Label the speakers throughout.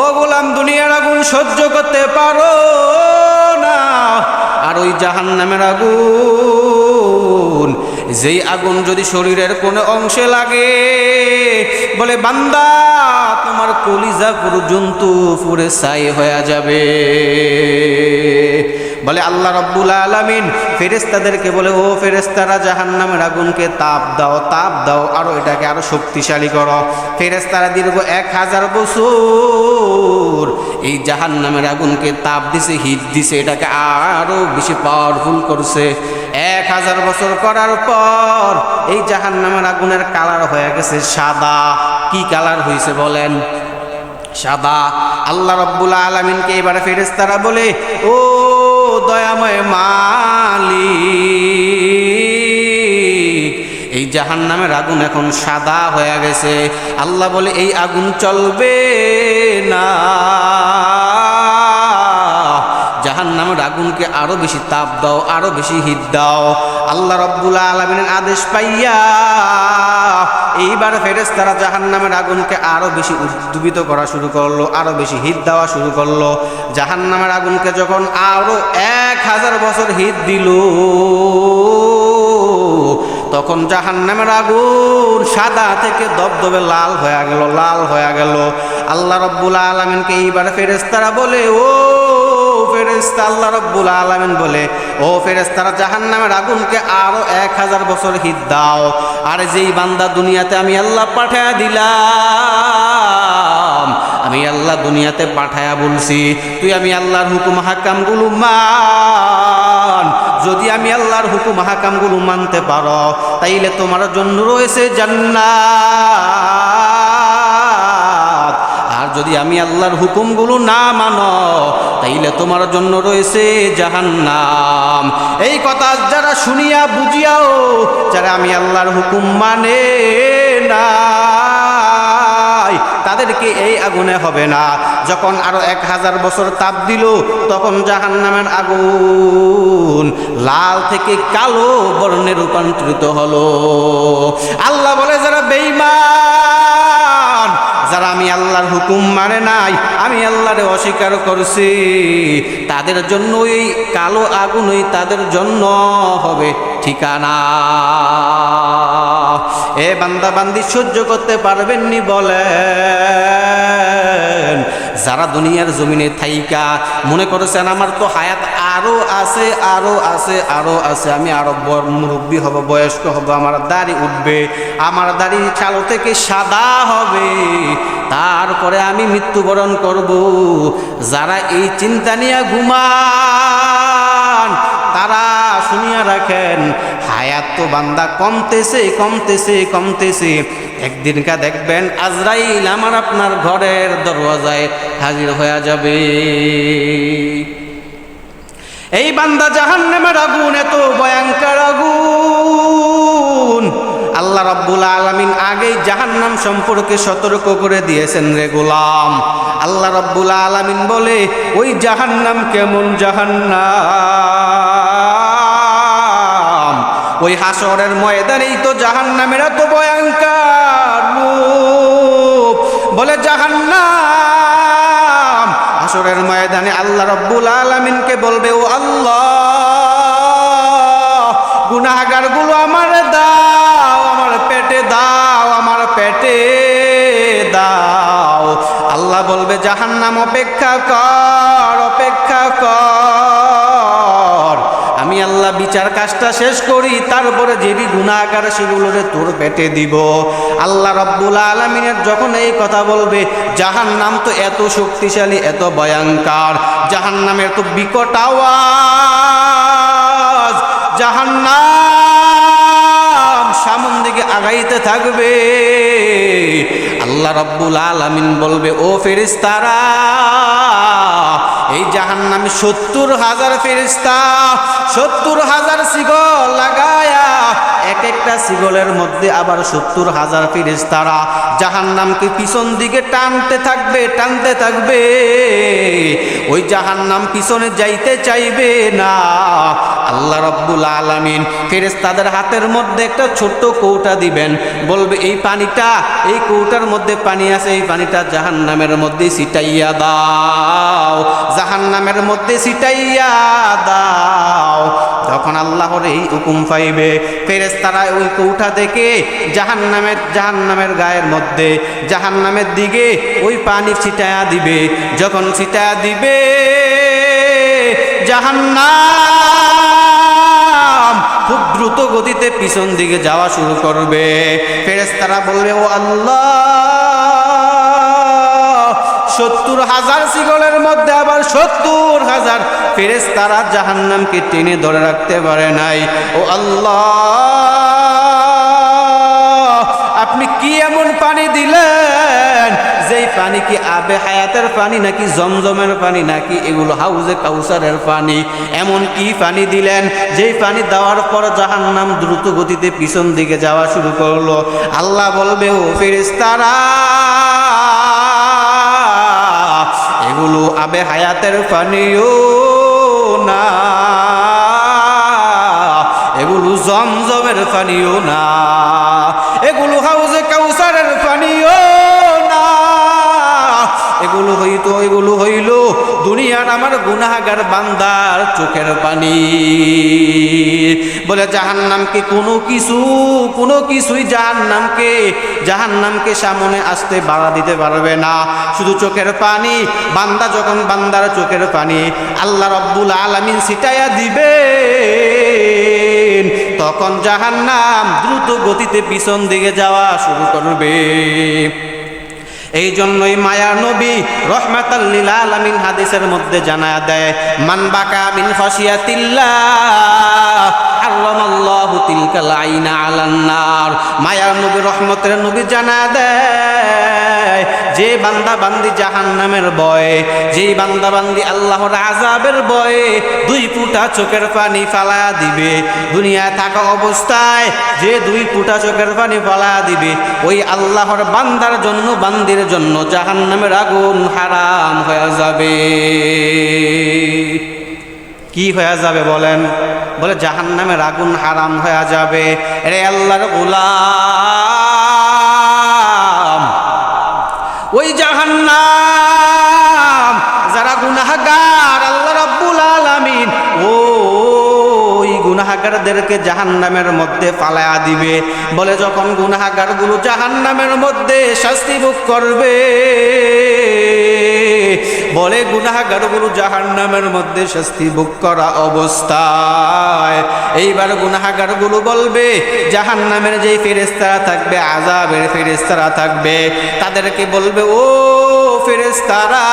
Speaker 1: ও গোলাম, দুনিয়ার আগুন সহ্য করতে পারো না। আর ওই জাহান নামের আগুন, যেই আগুন যদি শরীরের কোনো অংশে লাগে, বলে, বান্দা, তোমার কলিজা পর্যন্ত পুরে ছাই হয়ে যাবে। বলে আল্লাহ রব্বুল আলমিন ফেরেস্তাদেরকে বলে, ও ফেরেস্তারা জাহান নামের আগুনকে তাপ দাও তাপ দাও, আরও এটাকে আরও শক্তিশালী করো। ফেরেস্তারা দীর্ঘ এক হাজার বছর এই জাহান নামের আগুনকে তাপ দিছে, হিট দিছে, এটাকে আরও বেশি পাওয়ারফুল করছে। এক হাজার বছর করার পর এই জাহান নামের আগুনের কালার হয়ে গেছে সাদা। কি কালার হয়েছে বলেন? সাদা। আল্লাহ রব্বুল আলমিনকে এবারে ফেরেস্তারা বলে, ও দয়াময় মালিক। এই জাহান নামের আগুন এখন সাদা হয়ে গেছে। আল্লাহ বলে, এই আগুন চলবে না। জাহান নামের আগুনকে আরও বেশি তাপ দাও, আরও বেশি হিট দাও। আল্লাহ রব্বুল আলমিনের আদেশ পাইয়া এইবার ফেরেস তারা জাহান নামের আগুনকে আরও বেশি উদ্দুবিত করা শুরু করল আরও বেশি হিট দেওয়া শুরু করল। জাহান নামের আগুনকে যখন আরও এক হাজার বছর হিট দিল, তখন জাহান নামের আগুন সাদা থেকে দবদবে লাল হয়ে গেল, লাল হয়ে গেল। আল্লাহ রব্বুল আলমিনকে এইবার ফেরেস্তারা বলে, ও ফেরেস্তা আল্লাহ রব্বুল আলমিন বলে, ও ফেরেস্তারা জাহান নামের আগুনকে আরও এক হাজার বছর হিট দাও। আর যেই বান্দা দুনিয়াতে আমি আল্লাহ পাঠায়া দিলাম, আমি আল্লাহ দুনিয়াতে পাঠায়া বলছি, তুই আমি আল্লাহর হুকুম হাকামগুলো মান। যদি আমি আল্লাহর হুকুম হাকামগুলো মানতে পারো, তাইলে তোমার জন্য রয়েছে জান্নাত। যদি আমি আল্লাহর হুকুমগুলো না মানো, তাইলে তোমার জন্য রয়েছে জাহান্নাম। এই কথা যারা শুনিয়া বুঝিয়াও, যারা আমি আল্লাহর হুকুম মানে না তাদেরকে এই আগুনে হবে না। যখন আরও এক হাজার বছর তাপ দিল, তখন জাহান নামের আগুন লাল থেকে কালো বর্ণে রূপান্তরিত হলো। আল্লাহ বলে, যারা বেইমান যারা আমি আল্লাহর হুকুম মানে নাই, আমি আল্লাহরে অস্বীকার করছি। তাদের জন্য এই কালো আগুনই তাদের জন্য হবে ঠিকানা। এ বান্দাবান্দি সহ্য করতে পারবেননি বলেন যারা দুনিয়ার জমিনে থাইকা, মনে করেছেন আমার তো হায়াত আরও আছে আরও আছে আরও আছে, আমি আরও মুরব্বী হব, বয়স্ক হব, আমার দাড়ি উঠবে, আমার দাড়ি কালো থেকে সাদা হবে, তারপরে আমি মৃত্যুবরণ করব। যারা এই চিন্তা নিয়ে ঘুমান, তারা শুনিয়া রাখেন তো বান্দা কমতেছে কমতেছে কমতেছে। একদিনকা দেখবেন আজরাইল আমার আপনার ঘরের দরওয়াজায় হাজির হয়ে যাবে। এই বান্দা জাহান্নামের আগুন, এত ভয়ঙ্কর আগুন। আল্লাহ রাব্বুল আলামিন আগেই জাহান্নাম সম্পর্কে সতর্ক করে দিয়েছেন রে গোলাম। আল্লাহ রাব্বুল আলামিন বলে, ওই জাহান্নাম কেমন জাহান্নাম? ওই হাসরের ময়দানেই তো জাহান্নামের এত ভয়ঙ্কর রূপ। বলে, জাহান্নাম! হাসরের ময়দানে আল্লাহ রব্বুল আলমিনকে বলবে, ও আল্লাহ গুনাহগারগুলো আমার দাও, আমার পেটে দাও, আমার পেটে দাও। আল্লাহ বলবে, জাহান্নাম, অপেক্ষা কর অপেক্ষা কর। আল্লাহ বিচার কাজটা শেষ করি তারপরে যেবি গুণাকার সেগুলোরে তোর পেটে দিব। আল্লাহ রব্বুল আলমিনের যখন এই কথা বলবে জাহান নাম তো এত শক্তিশালী, এত ভয়ঙ্কর। জাহান নামের এত বিকট আওয়াজ। জাহান নাম সামন দিকে আগাইতে থাকবে। আল্লাহ রব্বুল আলমিন বলবে, ও ফেরিস্তারা এই জাহান নামে সত্তর হাজার ফেরিস্তা সত্তর হাজার শিকল লাগায়া এক একটা সিগলের মধ্যে আবার সত্তর হাজার ফিরিস তারা জাহান নামকে পিছন দিকে টানতে থাকবে টানতে থাকবে। ওই জাহান নাম পিছনে যাইতে চাইবে না। আল্লাহ রব্বুল আলামিন ফেরেস তাদের হাতের মধ্যে একটা ছোট্ট কৌটা দিবেন। বলবে, এই পানিটা, এই কৌটার মধ্যে পানি আছে, এই পানিটা জাহান নামের মধ্যে ছিটাইয়া দাও। জাহান নামের মধ্যে ছিটাইয়া দাও। তখন আল্লাহর এই হুকুম পাইবে। ফেরেস তারা ওই কৌঠা থেকে জাহান নামের জাহান নামের গায়ের মধ্যে জাহান নামের দিকে ওই পানি ছিটায়া দিবে। যখন ছিটায়া দিবে, জাহান্নাম খুব দ্রুত গতিতে পিছন দিকে যাওয়া শুরু করবে। ফেরেশতারা বলবে, ও আল্লাহ সত্তর হাজার সিগলের মধ্যে আবার সত্তর হাজার ফেরেস ফেরেশতারা জাহান্নামকে টেনে ধরে রাখতে পারে নাই। ও আল্লাহ, আপনি কি এমন পানি দিলেন? যেই পানি কি আবে হায়াতের পানি নাকি জমজমের পানি নাকি এগুলো হাউজে কাউসারের পানি? এমন কি পানি দিলেন? যেই পানি দেওয়ার পর জাহান্নাম দ্রুত গতিতে পিছন দিকে যাওয়া শুরু করল। আল্লাহ বলবে, ও ফেরেশতারা এগুলো আবে হায়াতের পানিও না। এগুলো জমজমের পানিও না। এগুলো এগুলো হইতো, এগুলো হইল। দুনিয়ার আমার গুনাহাগার বান্দার চোখের পানি। বলে জাহান নামকে কোনো কিছু? কোনো কিছুই জাহান নামকে জাহান নামকে সামনে আসতে বাড়া দিতে পারবে না। শুধু চোখের পানি, বান্দা যখন বান্দার চোখের পানি আল্লাহ রব্বুল আলমিন ছিটাইয়া দিবে তখন জাহান্নাম দ্রুত গতিতে পিছন দিকে যাওয়া শুরু করবে। এই জন্যই মায়া নবী রহমাতাল্লিল আলামিন হাদিসের মধ্যে জানা দেয়, মান বাকা মিন খসিয়াতিল্লাহ হারামাল্লাহু তিলকাল আইনা আলান্নার মায়া নবী রহমতের নবী জানা দেয় যে বান্দা বান্দি জাহান্নামের ভয়ে যেই বান্দা বান্দি আল্লাহর আজাবের বয়ে, দুই ফুটা চোখের পানি ফালা দিবে। দুনিয়ায় থাকা অবস্থায় যে দুই ফুটা চোখের পানি ফালা দিবে, ওই আল্লাহর বান্দার জন্য, বান্দির জন্য জাহান্নামের আগুন হারাম হয়ে যাবে। কি হয়ে যাবে বলেন? বলে জাহান্নামের আগুন হারাম হয়ে যাবে। রে আল্লাহর গোলাম। গুনাহগারদেরকে জাহান্নামের মধ্যে ফালায়া দিবে। বলে যখন গুনাহগারগুলো জাহান্নামের মধ্যে শাস্তি ভোগ করবে, বলে গুনাহগারগুলো জাহান্নামের মধ্যে শাস্তি ভোগ করা অবস্থায়। এইবার গুনাহগারগুলো বলবে, জাহান্নামের যেই ফেরেস্তারা থাকবে আজাবের ফেরেস্তারা থাকবে, তাদেরকে বলবে, ও ফেরেস্তারা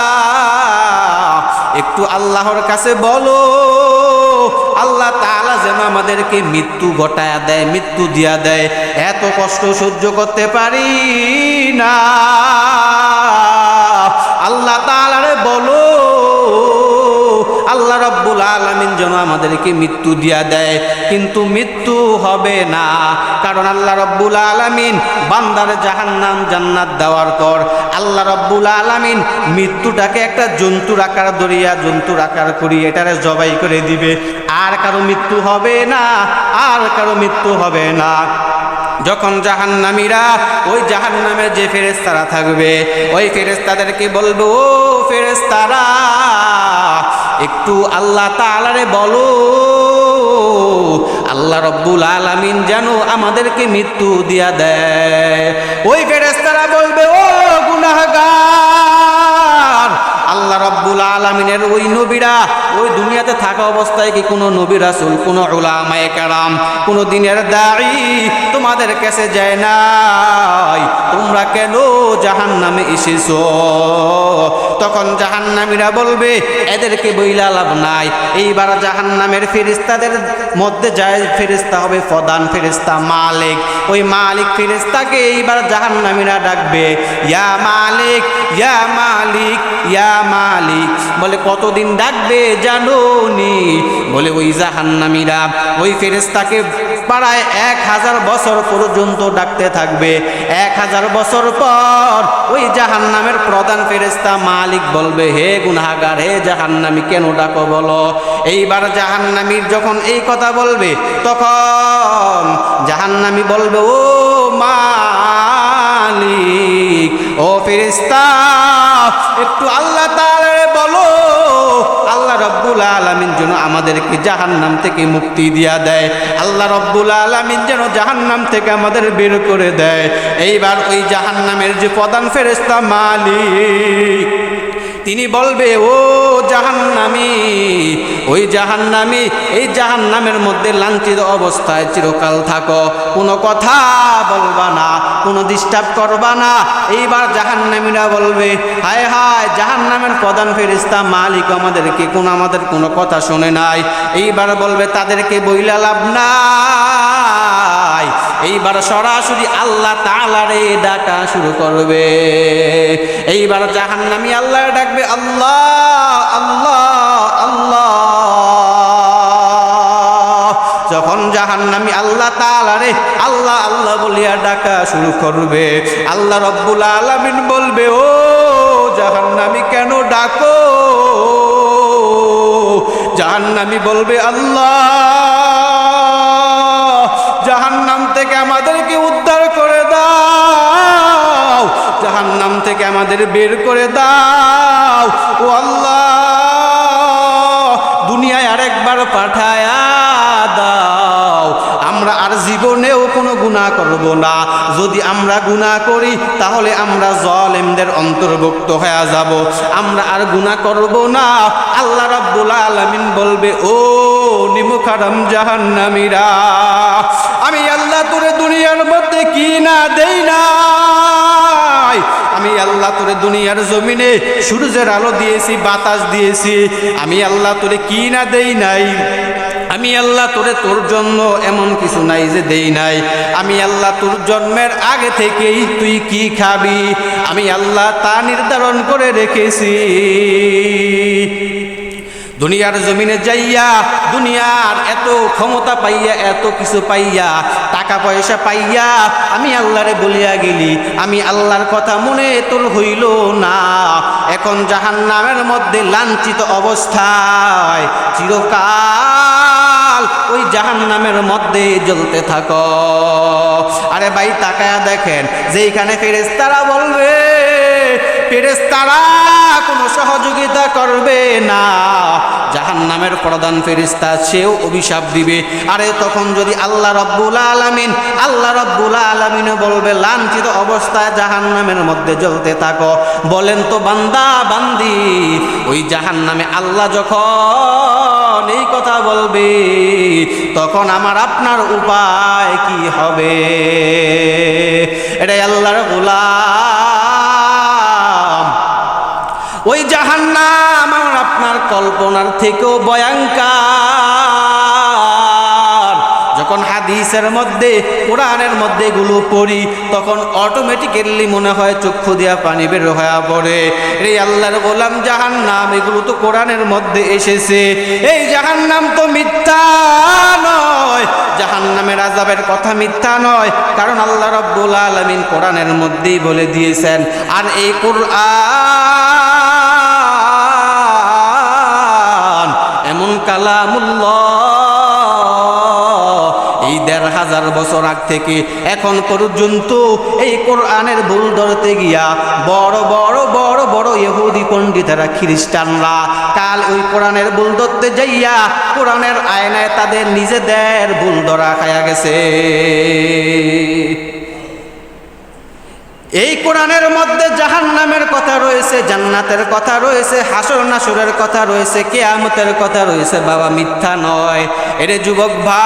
Speaker 1: একটু আল্লাহর কাছে বলো। আল্লাহ তালা যেন আমাদেরকে মৃত্যু ঘটায়া দেয়, মৃত্যু দিয়া দেয়। এত কষ্ট সহ্য করতে পারি না। আল্লাহ তাআলারে বলো আল্লাহ রব্বুল আলমিন যেন আমাদেরকে মৃত্যু দিয়া দেয়। কিন্তু মৃত্যু হবে না, কারণ আল্লাহ রব্বুল আলমিন বান্দার জাহান্নাম জান্নাত দেওয়ার পর আল্লাহ রব্বুল আলমিন মৃত্যুটাকে একটা জন্তুর আকার ধরিয়া জন্তুর আকার করি এটারে জবাই করে দিবে। আর কারও মৃত্যু হবে না, আর কারও মৃত্যু হবে না। যখন জাহান্নামীরা ওই জাহান্নামের যে ফেরেস্তারা থাকবে, ওই ফেরেস্তাদেরকে বলব, ও ফেরেস্তারা একটু আল্লাহ তালারে বলো, আল্লাহ রব্বুল আলামিন যেন আমাদেরকে মৃত্যু দিয়া দেয়। ওই ফেরেস্তারা বলবে, ও আলমিনের ওই নবীরা, ওই দুনিয়াতে থাকা অবস্থায় কি কোনো নবী রাসুল, কোনো ওলামায় কারাম কোনো দিনের দাড়ি তোমাদের কাছে যায় নাই? তোমরা কেন জাহান নামে এসেছ? তখন জাহান্নামীরা বলবে, এদেরকে বইলা লাভ নাই। এইবার জাহান্নামের ফেরিস্তাদের মধ্যে যায় ফেরিস্তা হবে প্রধান ফেরিস্তা মালিক। ওই মালিক ফেরিস্তাকে এইবার জাহান্নামীরা ডাকবে, ইয়া মালিক ইয়া মালিক ইয়া মালিক। বলে, কতদিন ডাকবে জানো নি বলে, ওই জাহান্নামীরা, ওই ফেরিস্তাকে পাড়ায় এক হাজার বছর পর্যন্ত ডাকতে থাকবে। এক হাজার বছর পর ওই জাহান্নামের প্রধান ফেরেস্তা মালিক বলবে, হে গুনাগার হে জাহান্নামি, কেন ডাকো বলো? এইবার জাহান্নামির যখন এই কথা বলবে, তখন জাহান্নামি বলবে, ও মালিক, ও ফেরেস্তা একটু আল্লাহ বলো আল্লাহ রব্বুল আলমিন যেন আমাদেরকে জাহান্নাম থেকে মুক্তি দিয়া দেয়। আল্লাহ রব্বুল আলমিন যেন জাহান্নাম থেকে আমাদের বের করে দেয়। এইবার ওই জাহান্নামের যে প্রধান ফেরেস্তা মালিক তিনি বলবে, ও জাহান্নামি, ওই জাহান্নামি, এই জাহান্নামের মধ্যে লাঞ্ছিত অবস্থায় চিরকাল থাকো। কোনো কথা বলবা না, কোনো ডিস্টার্ব করবা না। এইবার জাহান্নামীরা বলবে, হায় হায়, জাহান্নামের প্রধান ফেরিস্তা মালিক আমাদেরকে কোন, আমাদের কোনো কথা শোনে নাই। এইবার বলবে, তাদেরকে বইলা লাভ নাই। এইবার সরাসরি আল্লাহ তালারে ডাকা শুরু করবে। এইবার জাহান্নামি আল্লাহ ডাকবে, আল্লাহ আল্লাহ আল্লাহ। যখন জাহান্নামি আল্লাহ তালারে আল্লাহ আল্লাহ বলিয়া ডাকা শুরু করবে, আল্লাহ রব্বুল আলামিন বলবে, ও জাহান্নামি, কেন ডাকো? জাহান্নামি বলবে, আল্লাহ আমাদের বের করে দাও। ও আল্লাহ, দুনিয়ায় আরেকবার পাঠায়া দাও। আমরা আর জীবনেও কোনো গুনাহ করব না। যদি আমরা গুনাহ করি, তাহলে আমরা জলেমদের অন্তর্ভুক্ত হয়ে যাব। আমরা আর গুনাহ করব না। আল্লাহ রাব্বুল আলামিন বলবে, ও নিমুখারাম জাহান্নামীরা, আমি আল্লাহ তোরে দুনিয়ার মধ্যে কি না দেই নাই আমি আল্লাহ তোরে দুনিয়ার জমিনে সূর্যের আলো দিয়েছি, বাতাস দিয়েছি। আমি আল্লাহ তোরে কি না দেই নাই? আমি আল্লাহ তোরে তোর জন্য এমন কিছু নাই যে দেই নাই। আমি আল্লাহ তোর জন্মের আগে থেকেই তুই কি খাবি? আমি আল্লাহ তা নির্ধারণ করে রেখেছি। দুনিয়ার জমিনে যাইয়া, দুনিয়ার এত ক্ষমতা পাইয়া, এত কিছু পাইয়া, টাকা পয়সা পাইয়া, আমি আল্লাহরে বলিয়া গেলি, আমি আল্লাহর কথা মনে তোর হইল না। এখন জাহান নামের মধ্যে লাঞ্ছিত অবস্থায় চিরকাল ওই জাহান নামের মধ্যে জ্বলতে থাক। আরে ভাই, তাকায়া দেখেন, যেইখানে ফেরেস্তারা বলবে ফেরেস্তারা কোনো সহযোগিতা করবে না। নামের প্রধান ফেরিস্তা সেও অভিশাপ দিবে। আরে তখন যদি আল্লাহ রব্বুল আলমিন, আল্লাহ রব্বুল আলমিন বলবে, লাঞ্ছিত অবস্থায় জাহান নামের মধ্যে জ্বলতে থাকো। বলেন তো, বান্দা, বান্দি, ওই জাহান নামে আল্লাহ যখন এই কথা বলবে, তখন আমার আপনার উপায় কি হবে? এটাই আল্লাহর গোলাম ওই জাহান্নাম আমার আপনার কল্পনার থেকেও ভয়ঙ্কর। যখন হাদিসের মধ্যে, কোরআনের মধ্যে এগুলো পড়ি, তখন অটোমেটিক্যালি মনে হয় চক্ষু দিয়া পানি বের হয়ে পড়ে। এই আল্লাহর বললাম জাহান্নাম, এগুলো তো কোরআনের মধ্যে এসেছে। এই জাহান্নাম তো মিথ্যা নয়। জাহান্নামের আজাবের কথা মিথ্যা নয়। কারণ আল্লাহ রব্বুল আলমিন কোরআনের মধ্যেই বলে দিয়েছেন। আর এই কোরআন কালামুল্লাহ। এই দেড় হাজার বছর আগ থেকে এখন পর্যন্ত এই কোরআনের ভুল ধরতে গিয়া বড় বড় বড় বড় ইহুদি পণ্ডিতেরা খ্রিস্টানরা কাল ওই কোরআনের ভুল ধরতে যাইয়া কোরআনের আয়নায় তাদের নিজেদের ভুল ধরা খায়া গেছে। এই কোরআনের মধ্যে জাহান নামের কথা রয়েছে, জান্নাতের কথা রয়েছে, হাসর নাসরের কথা রয়েছে, কেয়ামতের কথা রয়েছে। বাবা, মিথ্যা নয়। এরে যুবক ভাই,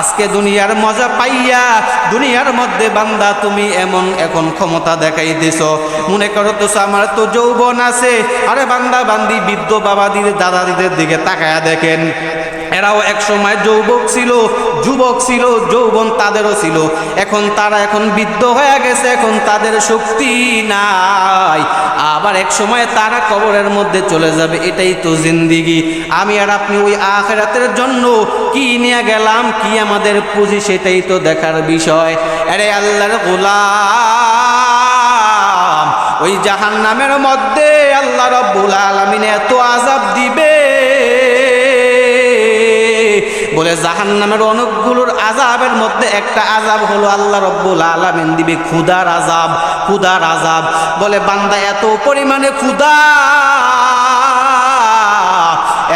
Speaker 1: আজকে দুনিয়ার মজা পাইয়া, দুনিয়ার মধ্যে বান্দা তুমি এমন এখন ক্ষমতা দেখাইতেছ। মনে করো তো আমার তো যৌবন আছে। আরে বান্দা, বান্দি, বৃদ্ধ বাবাদির, দাদাদিদের দিকে তাকায়া দেখেন। এরাও এক সময় যৌবক ছিল, যুবক ছিল, যৌবন তাদেরও ছিল। এখন তারা এখন বৃদ্ধ হয়ে গেছে, এখন তাদের শক্তি নাই। আবার এক সময় তারা কবরের মধ্যে চলে যাবে, এটাই তো জিন্দিগি। আমি আর আপনি ওই আখেরাতের জন্য কি নিয়ে গেলাম, কি আমাদের পুঁজি সেটাই তো দেখার বিষয়। আরে আল্লাহর গোলাম, ওই জাহান নামের মধ্যে আল্লাহ রব্বুল আলমিন এত আজাব দিবে বলে জাহান নামের অনেকগুলোর আজাবের মধ্যে একটা আজাব হলো আল্লাহ রব্বুল আলমিন দিবে ক্ষুদার আজাব ক্ষুদার আজাব বলে, বান্দা, এত পরিমাণে ক্ষুদা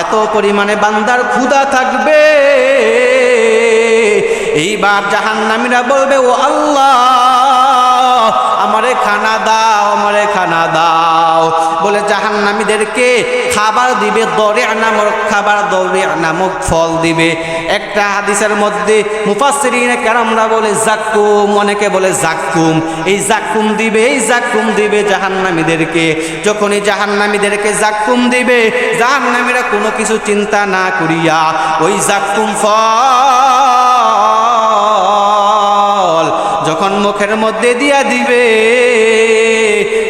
Speaker 1: এত পরিমাণে বান্দার ক্ষুদা থাকবে। এইবার জাহান্নামীরা বলবে, ও আল্লাহ, আমারে খানা দাও, আমারে খানা দাও। বলে জাহান্নামীদেরকে খাবার দিবে, দরে নামক খাবার, দরে নামক ফল দিবে। একটা হাদিসের মধ্যে মুফাসসিরিনে কেরামরা বলে, জাক্কুম অনেকে বলে, জাক্কুম এই জাক্কুম দিবে, এই জাক্কুম দিবে জাহান্নামীদেরকে। যখনই জাহান্নামীদেরকে জাক্কুম দিবে, জাহান্নামীরা কোনো কিছু চিন্তা না করিয়া ওই জাক্কুম ফল যখন মুখের মধ্যে দিয়া দিবে,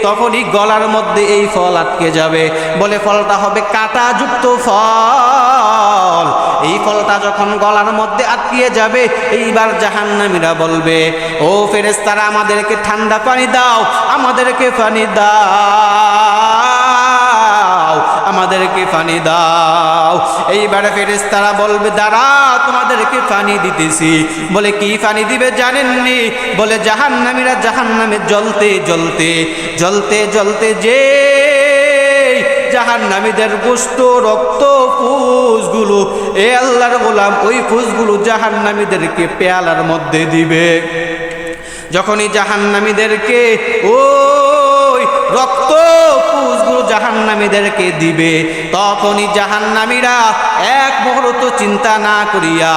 Speaker 1: তখনই গলার মধ্যে এই ফল আটকে যাবে। বলে, ফলটা হবে কাঁটাযুক্ত ফল। এই ফলটা যখন গলার মধ্যে আটকিয়ে যাবে, এইবার জাহান্নামীরা বলবে, ও ফেরেস্তারা আমাদেরকে ঠান্ডা পানি দাও, আমাদেরকে পানি দাও। আমাদেরকে পানি দাও। এইবারে ফেরেস্তারা বলবে, দাঁড়া, তোমাদেরকে পানি দিতেছি। বলে, কি পানি দিবে জানেননি? বলে, জাহান্নামীরা জাহান্নামে জ্বলতে জ্বলতে জ্বলতে জ্বলতে যে জাহান্নামীদের গোস্ত, রক্ত, ফুসগুলো, এ আল্লাহর গোলাম, ওই ফুসগুলো জাহান্নামীদেরকে পেয়ালার মধ্যে দিবে। যখনই জাহান্নামীদেরকে ওই রক্ত পুষগুলো জাহান্নামীদেরকে দিবে। তখনই জাহান্নামীরা এক মুহূর্ত চিন্তা না করিয়া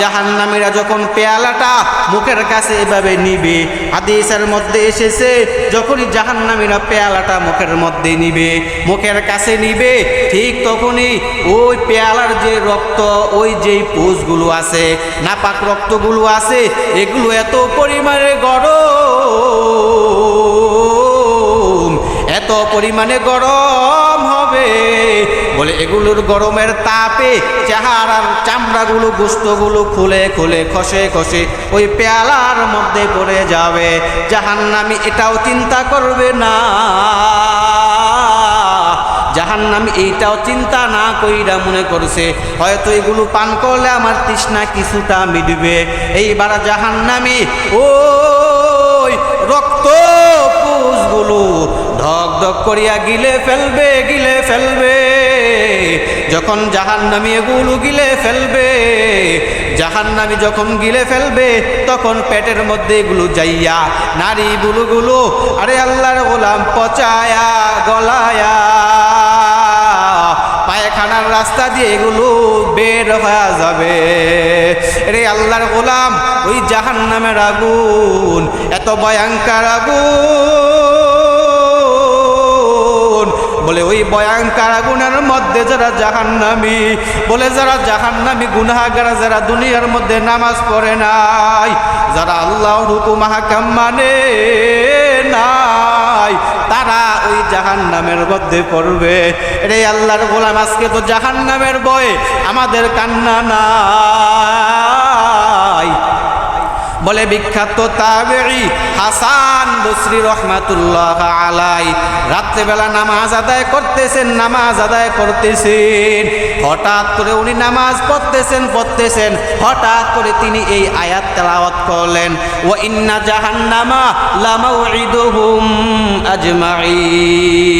Speaker 1: জাহান্নামীরা যখন পেয়ালাটা মুখের কাছে এভাবে নিবে, হাদিসের মধ্যে এসেছে, যখনই জাহান্নামীরা পেয়ালাটা মুখের মধ্যে নিবে, মুখের কাছে নিবে, ঠিক তখনই ওই পেয়ালার যে রক্ত, ওই যেই পুষগুলো আছে, নাপাক রক্তগুলো আছে, এগুলো এত পরিমাণে গরম। এত পরিমাণে গরম হবে। বলে এগুলোর গরমের তাপে চেহারার চামড়াগুলো, গোস্তগুলো খুলে খুলে খসে খসে ওই পেয়ালার মধ্যে পড়ে যাবে। জাহান্নামি এটাও চিন্তা করবে না। জাহান্নামি এইটাও চিন্তা না কইরা মনে করছে, হয়তো এগুলো পান করলে আমার তৃষ্ণা কিছুটা মিটবে। এইবার জাহান্নামি ও রক্ত পুষগুলো ধক ধক করিয়া গিলে ফেলবে গিলে ফেলবে। যখন জাহান জাহান্নামি এগুলো গিলে ফেলবে, জাহান্নামি যখন গিলে ফেলবে, তখন পেটের মধ্যে এগুলো যাইয়া নারী বুলুগুলো, আরে আল্লাহর গোলাম, পচায়া, গলায়া। পায়খানার রাস্তা দিয়ে এগুলো বের হয়ে যাবে। রে আল্লাহর গোলাম, ওই জাহান নামের আগুন, এত ভয়ঙ্কর আগুন। বলে ওই ভয়ঙ্কর আগুনের মধ্যে যারা জাহান্নামি, বলে যারা জাহান্নামি গুনাহাগারা, যারা দুনিয়ার মধ্যে নামাজ পড়ে নাই, যারা আল্লাহর হুকুম হাকাম মানে নাই, তারা ওই জাহান নামের মধ্যে পড়বে। রে আল্লাহর গোলাম, আজকে তো জাহান নামের বয়ে আমাদের কান্না নাই। বলে বিখ্যাত তাবেঈ হাসান বসরি রহমাতুল্লাহ আলাই। রাত্রেবেলা নামাজ আদায় করতেছেন, নামাজ আদায় করতেছেন। হঠাৎ করে উনি নামাজ পড়তেছেন পড়তেছেন। হঠাৎ করে তিনি এই আয়াত তেলাওয়াত করলেন ও ইন্না জাহান্নামা লামাউইদুহুম আজমাইন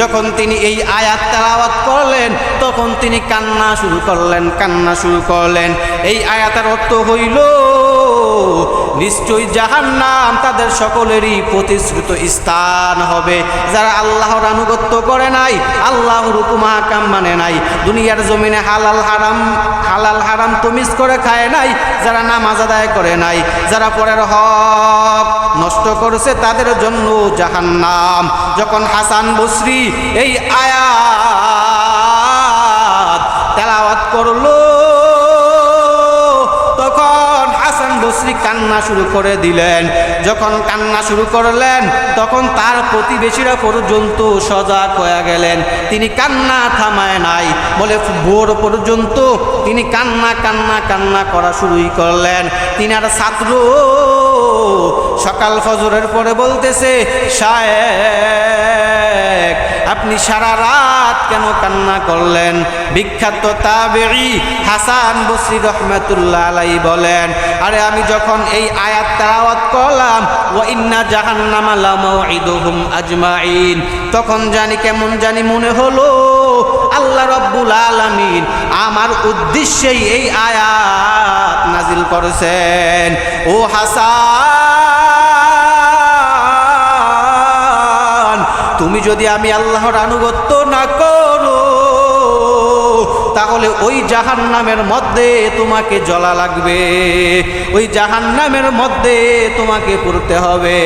Speaker 1: যখন তিনি এই আয়াত তেলাওয়াত করলেন, তখন তিনি কান্না শুরু করলেন, কান্না শুরু করলেন। এই আয়াতের অর্থ হইল নিশ্চয়ই জাহান্নাম তাদের সকলেরই প্রতিশ্রুত স্থান হবে। যারা আল্লাহর আনুগত্য করে নাই, আল্লাহর হুকুম হাকাম মানে নাই। দুনিয়ার জমিনে হালাল হারাম হালাল হারাম তমিজ করে খায় নাই, যারা নামাজ আদায় করে নাই, যারা পরের হক নষ্ট করেছে তাদের জন্য জাহান্নাম। যখন হাসান বসরি এই আয়াত তেলাওয়াত করল হাসান কান্না শুরু করে দিলেন। যখন কান্না শুরু করলেন, তখন তার প্রতিবেশীরা পর্যন্ত সজাগ হয়ে গেলেন। তিনি কান্না থামায় নাই, বলে ভোর পর্যন্ত তিনি কান্না কান্না কান্না করা শুরুই করলেন। তিনি তিনার ছাত্র, সকাল ফজরের পরে বলতেছে শায়েক আপনি সারা রাত কেন কান্না করলেন? বিখ্যাত তাবেঈ হাসান বসরি রহমাতুল্লাহ আলাই বলেন, আরে আমি যখন এই আয়াত তেলাওয়াত করলাম ও ইন্না জাহান্নামা আজমাইন তখন জানি কেমন জানি মনে হলো, আল্লাহ রব্বুল আলামিন আমার উদ্দেশ্যেই এই আয়াত নাজিল করেছেন। ও হাসান! তুমি যদি আমি আল্লাহর আনুগত্য না করো, তাহলে ওই জাহান নামের মধ্যে তোমাকে জলা লাগবে। ওই জাহান নামের মধ্যে তোমাকে পড়তে হবে।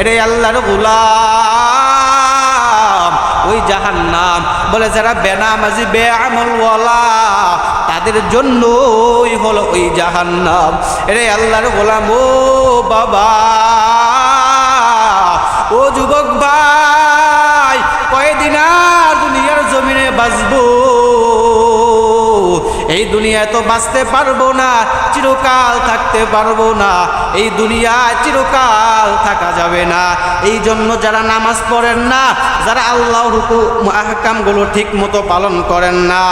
Speaker 1: এটাই আল্লাহর গুলাম। ওই জাহান নাম বলে, যারা বেনামাজি বে আমলওয়ালা তাদের জন্যই হলো ওই জাহান নাম এটাই আল্লাহর গোলাম, ও বাবা। ও যুবক বাঁচবো। এই দুনিয়ায় তো বাঁচতে পারব না, চিরকাল থাকতে পারব না। এই দুনিয়ায় চিরকাল থাকা যাবে না। এই জন্য যারা নামাজ পড়েন না, যারা আল্লাহ হুকুম, আহকামগুলো ঠিক মতো পালন করেন না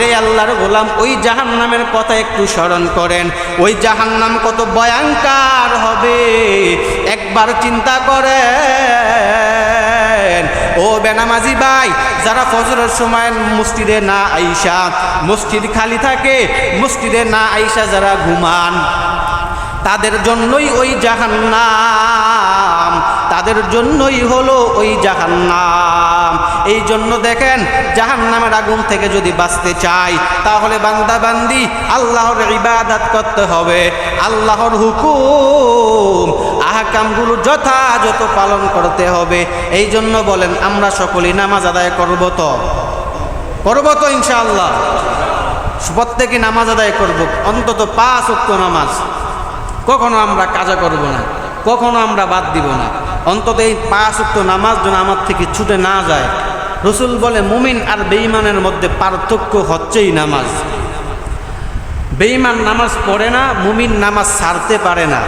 Speaker 1: রে আল্লাহর গোলাম ওই জাহান্নামের কথা একটু স্মরণ করেন। ওই জাহান্নাম কত ভয়ঙ্কর হবে, একবার চিন্তা করেন। ও বেনামাজি ভাই, যারা ফজরের সময় মসজিদে না আইসা, মসজিদ খালি থাকে, মসজিদে না আইসা যারা ঘুমান, তাদের জন্যই ওই জাহান্নাম, তাদের জন্যই হলো ওই জাহান্নাম। এই জন্য দেখেন, জাহান্নামের আগুন থেকে যদি বাঁচতে চাই, তাহলে বান্দা বান্দি আল্লাহর ইবাদত করতে হবে, আল্লাহর হুকুম আহকামগুলো যথাযথ পালন করতে হবে। এই জন্য বলেন, আমরা সকলেই নামাজ আদায় করব তো? করব তো ইনশাআল্লাহ। প্রত্যেকে নামাজ আদায় করব। অন্তত পাঁচ উক্ত নামাজ। কখনো আমরা কাজা করব না, কখনো আমরা বাদ দিব না। অন্তত এই পাঁচ উক্ত নামাজ যেন আমার থেকে ছুটে না যায়। রসুল বলে, মুমিন আর বেঈমানের মধ্যে পার্থক্য হচ্ছেই নামাজ। বেঈমান নামাজ পড়ে না, মুমিন নামাজ ছাড়তে পারে না।